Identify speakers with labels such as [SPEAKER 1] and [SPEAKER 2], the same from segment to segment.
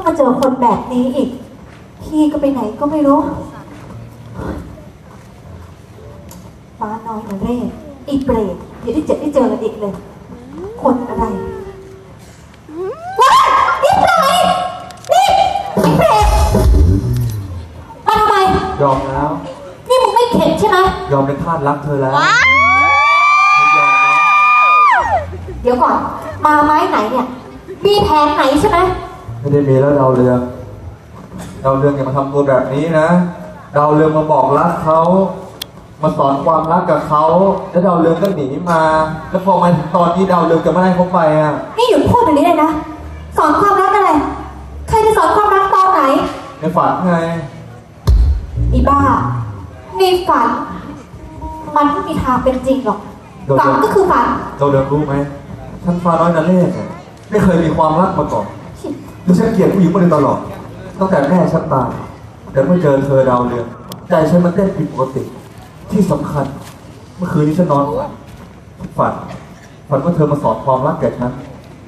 [SPEAKER 1] ก็มาเจอคนแบบนี้อีก พี่ก็ไปไหนก็ไม่รู้ ฟ้าน้อยมาเร่อีเปรตเดี๋ยวได้เจอได้เจอกันอีกเลย คนอะไรว้ายนี่ใครนี่อีเปรตมาทำไม
[SPEAKER 2] ยอมแล้ว
[SPEAKER 1] นี่มึงไม่เข็ดใช่ไหม
[SPEAKER 2] ยอมเป็นทาสรักเธอแล้ว
[SPEAKER 1] เดี๋ยวก่อน มาไม้ไหนเนี่ย มีแผนไหนใช่ไหม
[SPEAKER 2] ไม่ได้มีแล้วดาวเรืองดาวเรืองอย่ามาทำตัวแบบนี้นะดาวเรืองมาบอกรักเขามาสอนความรักกับเขาแล้วดาวเรืองก็หนีมา แล้วพอมาถึงตอนนี้ดาวเรืองจะไม่ให้เขาไปอะ
[SPEAKER 1] นี่หยุดพูดแบบนี้เลยนะ สอนความรักอะไร ใครจะสอนความรักตอนไหน
[SPEAKER 2] ในฝันไง
[SPEAKER 1] อีบ้าในฝัน มันไม่มีทางเป็นจริงหรอกฝันก็คือฝัน
[SPEAKER 2] ดาวเรืองรู้ไหมฉันฟ้าน้อยนาเล่เนี่ยไม่เคยมีความรักมาก่อน แล้วฉันเกลียดผู้หญิงมาโดยตลอด ตั้งแต่แม่ฉันตายแต่เมื่อเจอเธอดาวเรืองใจฉันมันเต้นผิดปกติ ที่สำคัญ เมื่อคืนนี้ฉันนอนฝันฝันว่าเธอมาสอนความรักแก่ฉัน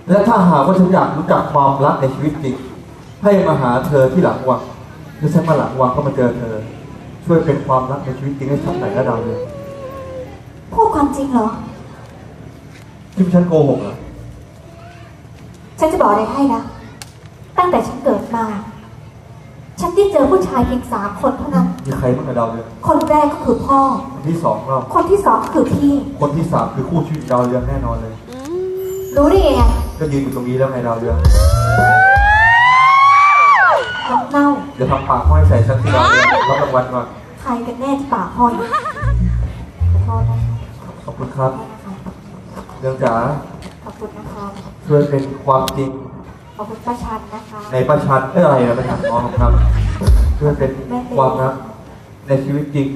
[SPEAKER 2] และถ้าหากว่าฉันอยากรู้จักความรักในชีวิตจริง ให้มาหาเธอที่หลังวังแล้วฉันมาหลังวังก็มาเจอเธอ ช่วยเป็นความรักในชีวิตจริงให้ฉันหน่อยนะดาวเรือง
[SPEAKER 1] พูดความจริงเหรอ
[SPEAKER 2] ที่ฉันโกหกเหรอ
[SPEAKER 1] ฉันจะบอกอะไรให้นะ ตั้งแต่ฉันเกิดมา ฉันได้เจอผู้ชายเพียงสามคนเท่านั้น
[SPEAKER 2] มีใครบ้างกับดาวเรือง
[SPEAKER 1] คนแรกก็คือพ่อ
[SPEAKER 2] คนที่สองเรา
[SPEAKER 1] คนที่สองคือพี่
[SPEAKER 2] คนที่สามคือคู่ชีวิตดาวเรืองแน่นอนเลย
[SPEAKER 1] รู้ได้ยังไง
[SPEAKER 2] ก็ยืนอยู่ตรงนี้แล้วไงดาวเรือง
[SPEAKER 1] น้ำเน่า
[SPEAKER 2] เดี๋ยวทำปากห้อยใส่ฉันที่ดาวเรืองรับรางวัลก่อน
[SPEAKER 1] ใครกันแน่ที่ปากห้อยขอโทษนะคะ
[SPEAKER 2] ขอบคุณครับ เรืองจ๋า
[SPEAKER 1] ขอบคุณนะคะ
[SPEAKER 2] ช่วยเป็นความจริง
[SPEAKER 1] ข อบคุณป้าชันนะคะ
[SPEAKER 2] ในประชันเอ้ยอะไรนะประชันน้องครับช่วยเป็นความรักในชีวิตจริง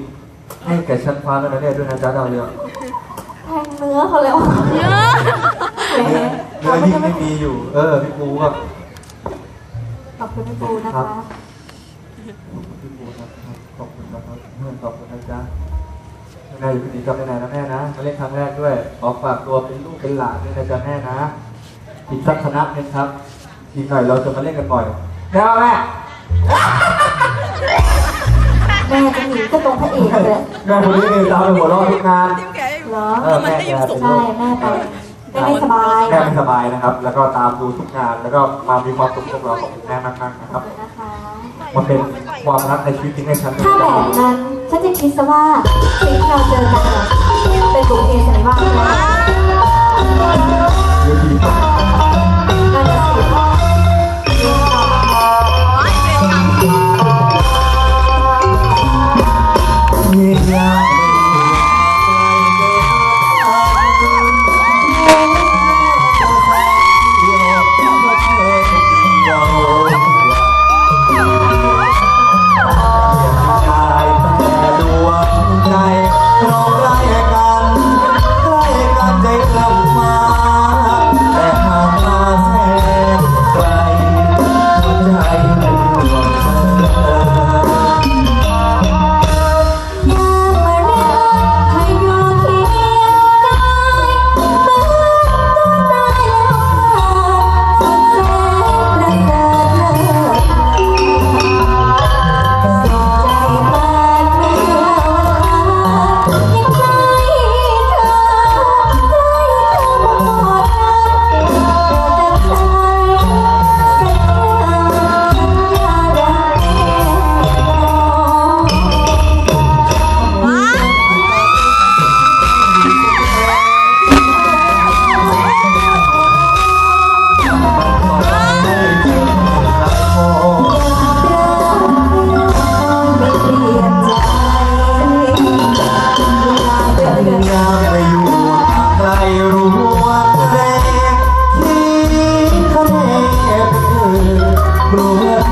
[SPEAKER 2] ให้แก่ชั้นฟ้าและนันเนด้วยนะจ๊ะดาวเรือง
[SPEAKER 1] แทงเนื้อเขาแล้วแหม
[SPEAKER 2] เนื้อเนื้อยิ่งไม่มีอยู่ เออพี่ปูครับ
[SPEAKER 1] ขอบคุณพี่ปูนะ
[SPEAKER 2] ครั
[SPEAKER 1] คะ
[SPEAKER 2] บพี่ปูนะครับขอบคุณนะครับเมื่อขอบคุณนะจ๊ะแม่อยู่ที่นี่กับแม่นายนะแม่นะมาเล่นครั้งแรกด้วยขอฝากตัวเป็นลูกเป็นหลานด้วยนะจ๊ะแม่นะอีกสักคณะหนึงครับ อีกหน่อยเราจะมาเล่นกันบ่อยแล้วแม่
[SPEAKER 1] แม่จะหนีก็ตรงพระเอกเลย
[SPEAKER 2] แม่คนนี้นี่ตามไปหัวเราะทุกงาน
[SPEAKER 1] เหรอ
[SPEAKER 2] เออแม่แกเป็น
[SPEAKER 1] ใช่
[SPEAKER 2] ลูก
[SPEAKER 1] แม่ไปแม่ไม่สบาย
[SPEAKER 2] แม่ไม่สบายนะครับ แล้วก็ตามดูทุกงาน แล้วก็มามีความสุขกับเราขอบคุณแม่มากๆนะค
[SPEAKER 1] ขอ
[SPEAKER 2] รั
[SPEAKER 1] บบ คุณนะคะ
[SPEAKER 2] มันเป็นความรักในชีวิตจริงให้ฉัน
[SPEAKER 1] ถ้าแบบนั้นฉันจะคิดซะว่าสิ่งที่เราเจอกันเนี่ยเป็นบุญเอสายว่างนะ
[SPEAKER 2] เว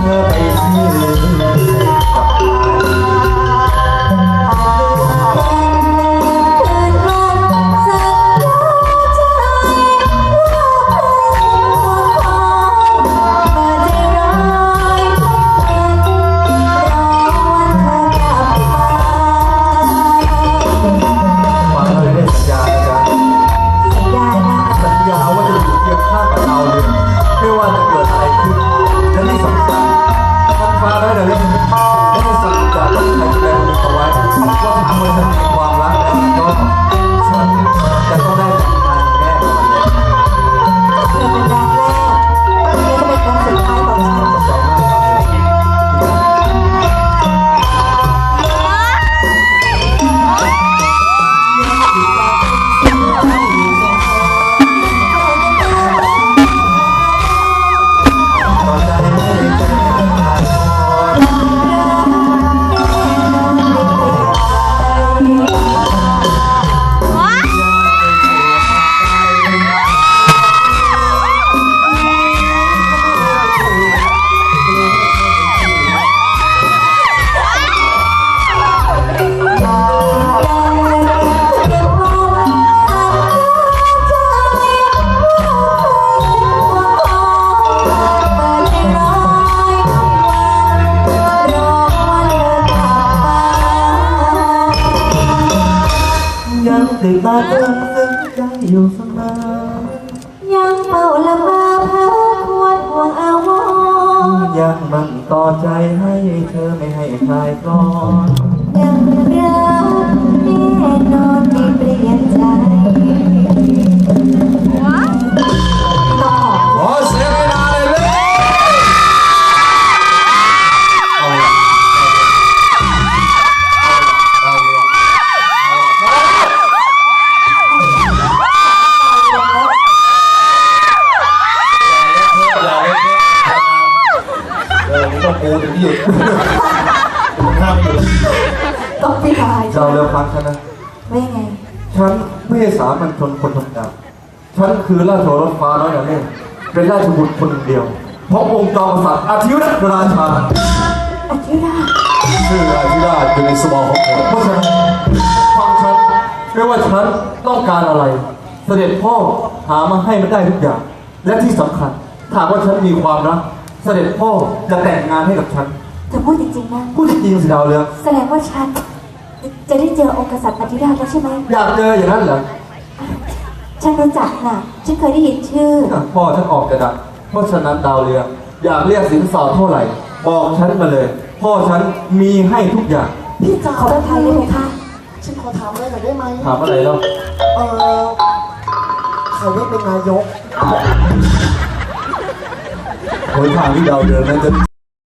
[SPEAKER 2] เธอ
[SPEAKER 1] ไปเสี
[SPEAKER 2] ย เดินซึ้งใจอยู่เสมอ
[SPEAKER 1] ยังเป่าละมาพาควรห่วงอาวอ
[SPEAKER 2] ยังมันต่อใจให้เธอไม่ให้คลายกลอน
[SPEAKER 1] ยังรักแน่นอนไม่เปลี่ยนใจ
[SPEAKER 2] เออนี่ต้องปูถึงหยุดห้ามหยุด
[SPEAKER 1] ต้องไปตาย
[SPEAKER 2] เจ้าเร็วฟังฉันนะ
[SPEAKER 1] ไม่ไง
[SPEAKER 2] ฉันไม่สามัญชนคนธรรมดาฉันคือราชโอรสฟ้าน้อยนาเล่เป็นราชบุตรคนเดียว เพราะองค์จอมกษัตริย์อาทิรัตนราชา
[SPEAKER 1] อธิราช
[SPEAKER 2] ชื่ออาทิราชอยู่ในสมองของผมเพราะฉะนั้นฟังฉันไม่ว่าฉันต้องการอะไร เสด็จพ่อหามาให้มันได้ทุกอย่าง และที่สำคัญถามว่าฉันมีความรัก เสด็จพ่อจะแต่งงานให้กับฉัน
[SPEAKER 1] จะพูดจริงๆนะ
[SPEAKER 2] พูดจริงๆสิดาวเรือง
[SPEAKER 1] แสดงว่าฉัน จะได้เจอองค์กษัตริย์อธิราชแล้วใช่ไหม
[SPEAKER 2] อยากเจออย่างนั้นเหรอ
[SPEAKER 1] ฉันรู้จักน่ะ ฉันเคยได้ยินชื่อ
[SPEAKER 2] พ่อฉันออกจะดังเพราะฉะนั้นดาวเรืองอยากเรียกสินสอดเท่าไหร่ บอกฉันมาเลย พ่อฉันมีให้ทุกอย่าง
[SPEAKER 3] พี่จ๋า
[SPEAKER 1] ขอประทานได้ไหมคะ
[SPEAKER 3] ฉันขอถามอะไรหน่อยได้ไหม
[SPEAKER 2] ถามอะไรแล้ว
[SPEAKER 3] เออใครได้เป็นนายก
[SPEAKER 2] โอยทางที่